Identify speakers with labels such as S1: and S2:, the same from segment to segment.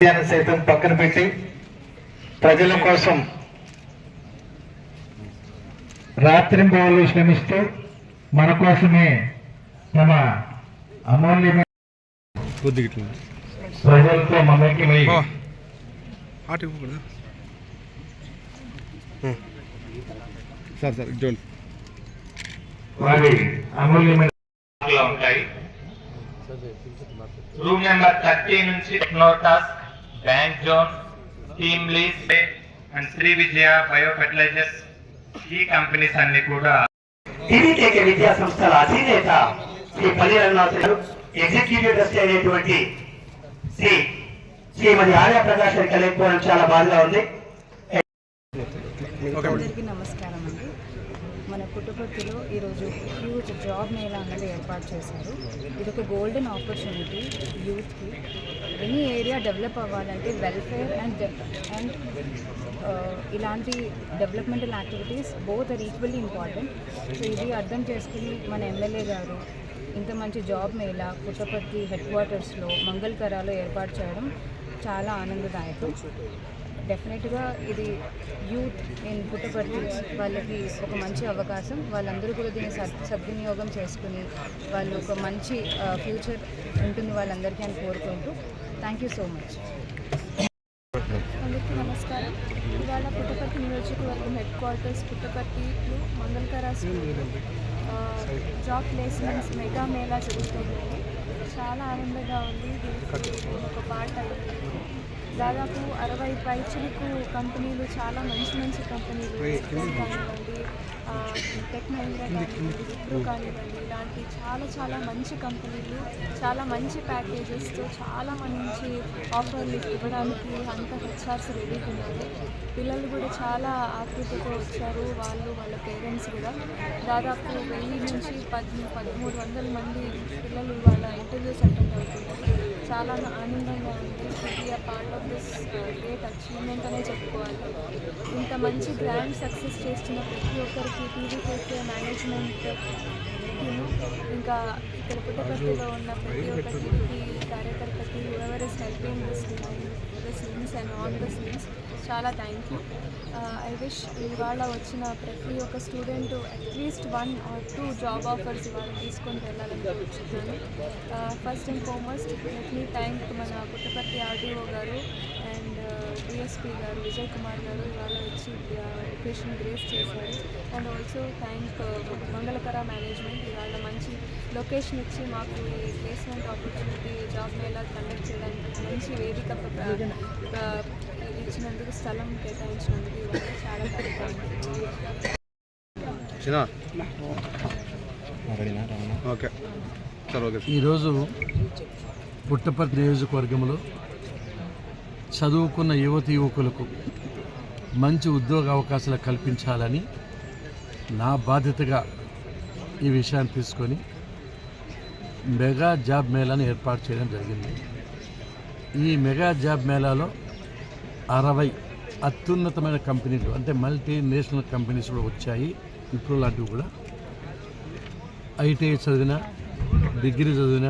S1: విషయాన్ని సైతం పక్కన పెట్టి ప్రజల కోసం రాత్రింబవళ్ళు శ్రమిస్తూ మన కోసమే తమ అమూల్యమైన ప్రజలతో మమేకమై
S2: సార్ సార్
S1: వారి అమూల్యమైన ఉంటాయి. రూమ్ నెంబర్ థర్టీ నుంచి నోటాస్ bank zone team lease and Sri Vijaya bio fertilizers ఈ కంపెనీస్ అన్ని కూడా
S3: టీవీకేకే విద్యా సంస్థల అధినేత శ్రీ పల్లి రంగనాథ్ గారు ఎగ్జిక్యూటివ్ ట్రస్టీ అయినటువంటి శ్రీ శ్రీమతి ఆర్య ప్రకాష్ గారికి కలిగిపోవడం చాలా బాధగా ఉంది.
S4: అందరికీ నమస్కారం అండి. మన పుట్టుపర్తిలో ఈరోజు హ్యూజ్ జాబ్ మేళా అనేది ఏర్పాటు చేశారు. ఇది ఒక గోల్డెన్ ఆపర్చునిటీ యూత్కి ఎనీ ఏరియా డెవలప్ అవ్వాలంటే వెల్ఫేర్ అండ్ అండ్ ఇలాంటి developmental activities both are equally important so ఇది అర్థం చేసుకుని మన ఎమ్మెల్యే గారు ఇంత మంచి జాబ్ మేళా పుట్టపర్తి హెడ్ క్వార్టర్స్లో మంగళకరాలో ఏర్పాటు చేయడం చాలా ఆనందదాయకం. డెఫినెట్గా ఇది యూత్ ఇన్ పుట్టపర్తి వాళ్ళకి ఒక మంచి అవకాశం. వాళ్ళందరూ కూడా దీన్ని సద్వినియోగం చేసుకుని వాళ్ళు ఒక మంచి ఫ్యూచర్ ఉంటుంది వాళ్ళందరికీ అని కోరుకుంటూ థ్యాంక్ యూ సో మచ్.
S5: అందరికీ నమస్కారం. ఇవాళ పుట్టపర్తి నియోజకవర్గం హెడ్ క్వార్టర్స్ పుట్టపర్తిలో Mangalakara school job placements mega mela జరుగుతుంది. చాలా ఆనందంగా ఉంది. దీనికి ఒక పార్ట్ అయింది. దాదాపు అరవై పైచులకు కంపెనీలు చాలా మంచి మంచి కంపెనీలు కానివ్వండి టెక్ మహీంద్రా కానివ్వండి విప్రో కానివ్వండి ఇలాంటి చాలా చాలా మంచి కంపెనీలు చాలా మంచి ప్యాకేజెస్తో చాలా మంచి ఆఫర్లు ఇవ్వడానికి అంత హెచ్ఆర్స్ రెడీగా ఉన్నారు. పిల్లలు కూడా చాలా ఆతృతతో వచ్చారు వాళ్ళు వాళ్ళ పేరెంట్స్ కూడా. దాదాపు వెయ్యి నుంచి పద్ పదమూడు వందల మంది పిల్లలు వాళ్ళ ఇంటర్వ్యూస్ అటెండ్ అవుతున్నారు. చాలా ఆనందంగా are part of this great achievement అనే చెప్పుకోవాలి. ఇంత మంచి గ్రాండ్ సక్సెస్ చేస్తున్న ప్రతి ఒక్కరికి టీవీకేకే మేనేజ్మెంట్ ఇంకా ఇక్కడ పుట్టపర్తిలో ఉన్న ప్రతి ఒక్కరికి కార్యకర్తకి ఎవరెస్ట్ హెల్పింగ్ చేస్తున్నారు the scenes and on the scenes చాలా థ్యాంక్ యూ ఐ విష్ ఇవాళ వచ్చిన ప్రతి ఒక్క student at least one or two job offers ఇవాళ తీసుకొని వెళ్ళాలని కోరుచున్నాను. First and foremost let me thank మన పుట్టపర్తి ఆర్డీఓ గారు డిఎస్పీ గారు విజయ్ కుమార్ గారు ఇవాళ వచ్చి లొకేషన్ గ్రేస్ చేశారు. And also thank Mangalakara management ఇవాళ మంచి లొకేషన్ ఇచ్చి మాకు ఈ placement opportunity job mela conduct చేయడానికి మంచి వేదిక ఇచ్చినందుకు స్థలం కేటాయించినందుకు ఇవాళ చాలా థ్యాంక్
S2: ఓకే.
S6: ఈరోజు పుట్టపర్తి నియోజకవర్గంలో చదువుకున్న యువతి యువకులకు మంచి ఉద్యోగ అవకాశాలు కల్పించాలని నా బాధ్యతగా ఈ విషయాన్ని తీసుకొని మెగా జాబ్ మేళాను ఏర్పాటు చేయడం జరిగింది. ఈ మెగా జాబ్ మేళాలో అరవై అత్యున్నతమైన కంపెనీలు అంటే మల్టీ నేషనల్ కంపెనీస్ కూడా వచ్చాయి. ఇప్పుడు లాంటివి కూడా ఐటీఐ చదివిన డిగ్రీ చదివిన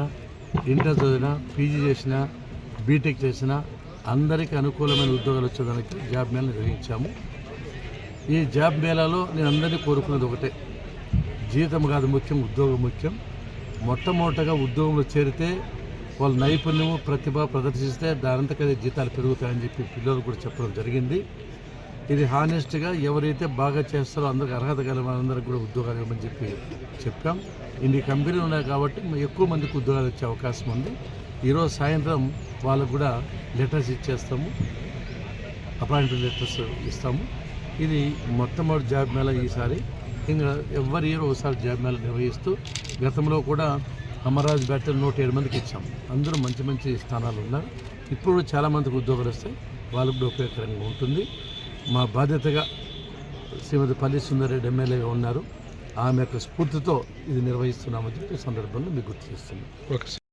S6: ఇంటర్ చదివిన పీజీ చేసిన బీటెక్ చేసిన అందరికీ అనుకూలమైన ఉద్యోగాలు వచ్చేదానికి జాబ్ మేళ నిర్వహించాము. ఈ జాబ్ మేళాలో నేను అందరినీ కోరుకున్నది ఒకటే. జీతం కాదు ముఖ్యం ఉద్యోగం ముఖ్యం. మొట్టమొదటగా ఉద్యోగంలో చేరితే వాళ్ళ నైపుణ్యము ప్రతిభ ప్రదర్శిస్తే దానంతకదే జీతాలు పెరుగుతాయని చెప్పి పిల్లలు కూడా చెప్పడం జరిగింది. ఇది హానెస్ట్గా ఎవరైతే బాగా చేస్తారో అందరికి అర్హత గల వాళ్ళందరికీ కూడా ఉద్యోగాలు ఇవ్వమని చెప్పి చెప్పాం. ఇన్ని కంపెనీలు ఉన్నాయి కాబట్టి ఎక్కువ మందికి ఉద్యోగాలు వచ్చే అవకాశం ఉంది. ఈరోజు సాయంత్రం వాళ్ళకు కూడా లెటర్స్ ఇచ్చేస్తాము అపాయింట్మెంట్ లెటర్స్ ఇస్తాము. ఇది మొట్టమొదటి జాబ్ మేళా ఈసారి. ఇంకా ఎవరి ఇయర్ ఒకసారి జాబ్ మేళా నిర్వహిస్తూ గతంలో కూడా అమరాజ్ బ్యాటర్ నూట ఏడు మందికి ఇచ్చాం. అందరూ మంచి మంచి స్థానాలు ఉన్నారు. ఇప్పుడు చాలామందికి ఉద్యోగాలు వస్తాయి. వాళ్ళకు కూడా ఉపయోగకరంగా ఉంటుంది. మా బాధ్యతగా శ్రీమతి పల్లి సుందరెడ్డి ఎమ్మెల్యేగా ఉన్నారు. ఆమె యొక్క స్ఫూర్తితో ఇది నిర్వహిస్తున్నామని చెప్పి ఈ సందర్భంలో మీకు గుర్తు చేస్తున్నాను.
S2: Okay sir.